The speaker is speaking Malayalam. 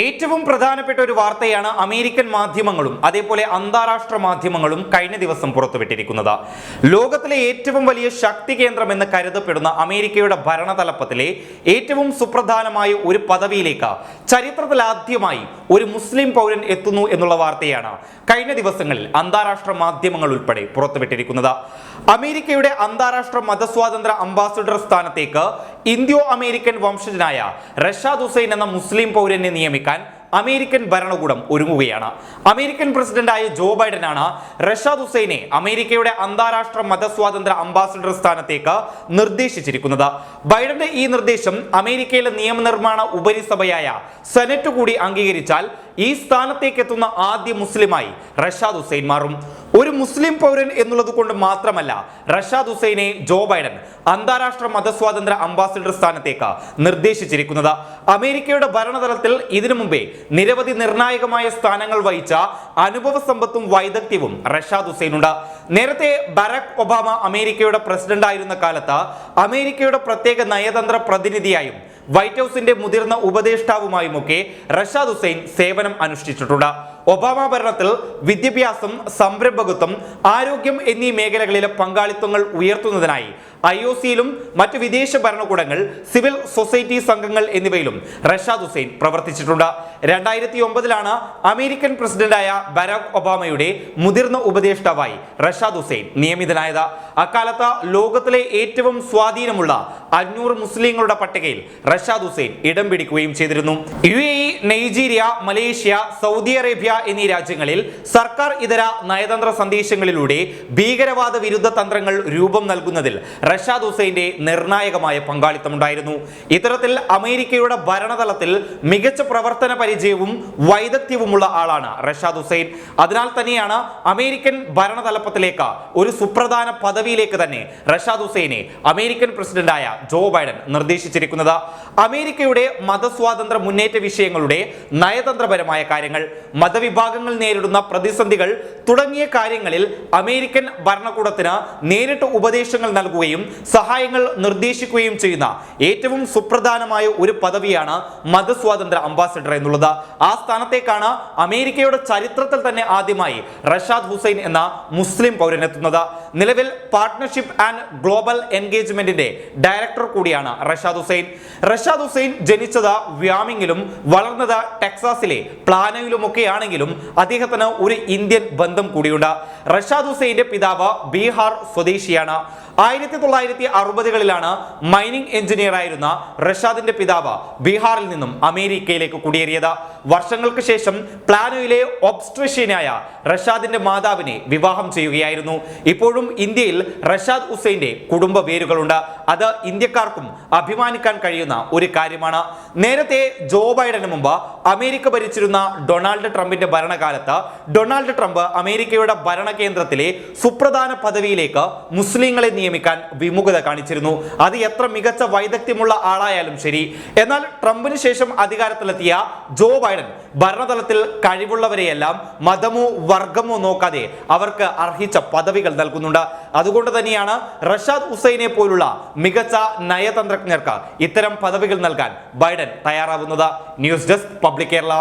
ഏറ്റവും പ്രധാനപ്പെട്ട ഒരു വാർത്തയാണ് അമേരിക്കൻ മാധ്യമങ്ങളും അതേപോലെ അന്താരാഷ്ട്ര മാധ്യമങ്ങളും കഴിഞ്ഞ ദിവസം പുറത്തുവിട്ടിരിക്കുന്നത്. ലോകത്തിലെ ഏറ്റവും വലിയ ശക്തി കേന്ദ്രം എന്ന് കരുതപ്പെടുന്ന അമേരിക്കയുടെ ഭരണതലപ്പത്തിലെ ഏറ്റവും സുപ്രധാനമായ ഒരു പദവിയിലേക്ക് ചരിത്രത്തിൽ ആദ്യമായി ഒരു മുസ്ലിം പൗരൻ എത്തുന്നു എന്നുള്ള വാർത്തയാണ് കഴിഞ്ഞ ദിവസങ്ങളിൽ അന്താരാഷ്ട്ര മാധ്യമങ്ങൾ ഉൾപ്പെടെ പുറത്തുവിട്ടിരിക്കുന്നത്. അമേരിക്കയുടെ അന്താരാഷ്ട്ര മതസ്വാതന്ത്ര്യ അംബാസിഡർ സ്ഥാനത്തേക്ക് ഇന്ത്യോ അമേരിക്കൻ വംശജനായ റഷാദ് ഹുസൈൻ എന്ന മുസ്ലിം പൗരനെ നിയമിക്കാൻ അമേരിക്കൻ ഭരണകൂടം ഒരുങ്ങുകയാണ്. അമേരിക്കൻ പ്രസിഡന്റായ ജോ ബൈഡനാണ് റഷാദ് ഹുസൈനെ അമേരിക്കയുടെ അന്താരാഷ്ട്ര മതസ്വാതന്ത്ര്യ അംബാസഡർ സ്ഥാനത്തേക്ക് നിർദ്ദേശിച്ചിരിക്കുന്നത്. ബൈഡന്റെ ഈ നിർദ്ദേശം അമേരിക്കയിലെ നിയമനിർമ്മാണ ഉപരിസഭയായ സെനറ്റ് കൂടി അംഗീകരിച്ചാൽ ഈ സ്ഥാനത്തേക്ക് എത്തുന്ന ആദ്യ മുസ്ലിമായി റഷാദ് ഹുസൈൻ മാറും. ഒരു മുസ്ലിം പൗരൻ എന്നുള്ളത് കൊണ്ട് മാത്രമല്ല റഷാദ് ഹുസൈനെ ജോ ബൈഡൻ അന്താരാഷ്ട്ര മതസ്വാതന്ത്ര്യ അംബാസിഡർ സ്ഥാനത്തേക്ക് നിർദ്ദേശിച്ചിരിക്കുന്നത്. അമേരിക്കയുടെ ഭരണതലത്തിൽ ഇതിനു മുമ്പേ നിരവധി നിർണായകമായ സ്ഥാനങ്ങൾ വഹിച്ച അനുഭവ സമ്പത്തും വൈദഗ്ധ്യവും റഷാദ് ഹുസൈൻ ഉണ്ട് നേരത്തെ ബരാക് ഒബാമ അമേരിക്കയുടെ പ്രസിഡന്റ് ആയിരുന്ന കാലത്ത് അമേരിക്കയുടെ പ്രത്യേക നയതന്ത്ര പ്രതിനിധിയായും വൈറ്റ് ഹൗസിന്റെ മുതിർന്ന ഉപദേഷ്ടാവുമായുമൊക്കെ റഷാദ് ഹുസൈൻ സേവനം അനുഷ്ഠിച്ചിട്ടുണ്ട്. ഒബാമ ഭരണത്തിൽ വിദ്യാഭ്യാസം സംരംഭകത്വം ആരോഗ്യം എന്നീ മേഖലകളിലെ പങ്കാളിത്തങ്ങൾ ഉയർത്തുന്നതിനായി ഐ ഒ സിയിലും മറ്റ് വിദേശ ഭരണകൂടങ്ങൾ സിവിൽ സൊസൈറ്റി സംഘങ്ങൾ എന്നിവയിലും റഷാദ് ഹുസൈൻ പ്രവർത്തിച്ചിട്ടുണ്ട്. രണ്ടായിരത്തി ഒമ്പതിലാണ് അമേരിക്കൻ പ്രസിഡന്റായ ബരാക് ഒബാമയുടെ മുതിർന്ന ഉപദേഷ്ടാവായി റഷാദ് ഹുസൈൻ നിയമിതനായത്. അക്കാലത്ത് ലോകത്തിലെ ഏറ്റവും സ്വാധീനമുള്ള അഞ്ഞൂറ് മുസ്ലിങ്ങളുടെ പട്ടികയിൽ റഷാദ് ഹുസൈൻ ഇടം പിടിക്കുകയും ചെയ്തിരുന്നു. U A Nigeria Malaysia Saudi Arabia എന്നീ രാജ്യങ്ങളിൽ സർക്കാർ ഇതര നയതന്ത്ര സന്ദേശങ്ങളിലൂടെ ഭീകരവാദ വിരുദ്ധ തന്ത്രങ്ങൾ രൂപം നൽകുന്നതിൽ റഷാദ് ഹുസൈന്റെ നിർണായകമായ പങ്കാളിത്തമുണ്ടായിരുന്നു. ഇത്തരത്തിൽ അമേരിക്കയുടെ ഭരണതലത്തിൽ മികച്ച പ്രവർത്തന പരിചയവും വൈദഗ്ധ്യവുമുള്ള ആളാണ് റഷാദ് ഹുസൈൻ. അതിനാൽ തന്നെയാണ് അമേരിക്കൻ ഭരണതലപ്പത്തിലേക്ക് ഒരു സുപ്രധാന പദവിയിലേക്ക് തന്നെ റഷാദ് ഹുസൈനെ അമേരിക്കൻ പ്രസിഡന്റായ ജോ ബൈഡൻ നിർദ്ദേശിച്ചിരിക്കുന്നത്. അമേരിക്കയുടെ മതസ്വാതന്ത്ര്യ മുന്നേറ്റ വിഷയങ്ങളുടെ നയതന്ത്രപരമായ കാര്യങ്ങൾ മതവിഭാഗങ്ങൾ നേരിടുന്ന പ്രതിസന്ധികൾ തുടങ്ങിയ കാര്യങ്ങളിൽ അമേരിക്കൻ ഭരണകൂടത്തിന് നേരിട്ട് ഉപദേശങ്ങൾ നൽകുകയും സഹായങ്ങൾ നിർദ്ദേശിക്കുകയും ചെയ്യുന്ന ഏറ്റവും സുപ്രധാനമായ ഒരു പദവിയാണ് മതസ്വാതന്ത്ര്യ അംബാസിഡർ എന്നുള്ളത്. ആ സ്ഥാനത്തേക്കാണ് അമേരിക്കയുടെ ചരിത്രത്തിൽ തന്നെ ആദ്യമായി റഷാദ് ഹുസൈൻ എന്ന മുസ്ലിം പൗരനെത്തുന്നത് നിലവിൽ പാർട്ട്ണർഷിപ്പ് ആൻഡ് ഗ്ലോബൽ എൻഗേജ്മെന്റിന്റെ ഡയറക്ടർ കൂടിയാണ് റഷാദ് ഹുസൈൻ. റഷാദ് ഹുസൈൻ ജനിച്ചത് വ്യാമിങ്ങിലും വളർന്നത് ടെക്സാസിലെ പ്ലാനയിലുമൊക്കെ ആണെങ്കിലും അദ്ദേഹത്തിന് ഒരു ഇന്ത്യൻ ബന്ധം കൂടിയുണ്ട്. റഷാദ് ഹുസൈന്റെ പിതാവ് ബീഹാർ സ്വദേശിയാണ്. ആയിരത്തി തൊള്ളായിരത്തി അറുപതുകളിലാണ് മൈനിങ് എഞ്ചിനീയർ ആയിരുന്ന റഷാദിന്റെ പിതാവ് ബീഹാറിൽ നിന്നും അമേരിക്കയിലേക്ക് കുടിയേറിയത്. വർഷങ്ങൾക്ക് ശേഷം പ്ലാനോയിലെ ഒബ്സ്ട്രഷ്യനായ റഷാദിന്റെ മാതാവിനെ വിവാഹം ചെയ്യുകയായിരുന്നു. ഇപ്പോഴും ഇന്ത്യയിൽ റഷാദ് ഹുസൈന്റെ കുടുംബ വേരുകളുണ്ട്. അത് ഇന്ത്യക്കാർക്കും അഭിമാനിക്കാൻ കഴിയുന്ന ഒരു കാര്യമാണ്. നേരത്തെ ജോ ബൈഡന് മുമ്പ് അമേരിക്ക ഭരിച്ചിരുന്ന ഡൊണാൾഡ് ട്രംപിന്റെ ഭരണകാലത്ത് ഡൊണാൾഡ് ട്രംപ് അമേരിക്കയുടെ ഭരണകേന്ദ്രത്തിലെ സുപ്രധാന പദവിയിലേക്ക് മുസ്ലിങ്ങളെ നിയമിക്കാൻ വിമുഖത കാണിച്ചിരുന്നു. അത് എത്ര മികച്ച വൈദഗ്ധ്യമുള്ള ആളായാലും ശരി. എന്നാൽ ട്രംപിന് ശേഷം അധികാരത്തിലെത്തിയ ജോ ബൈഡൻ ഭരണതലത്തിൽ കഴിവുള്ളവരെയെല്ലാം മതമോ വർഗമോ നോക്കാതെ അവർക്ക് അർഹിച്ച പദവികൾ നൽകുന്നുണ്ട്. അതുകൊണ്ട് തന്നെയാണ് റഷാദ് ഹുസൈനെ പോലുള്ള മികച്ച നയതന്ത്രജ്ഞർക്ക് ഇത്തരം പദവികൾ നൽകാൻ Biden തയ്യാറാവുന്നത്. News desk public Kerala.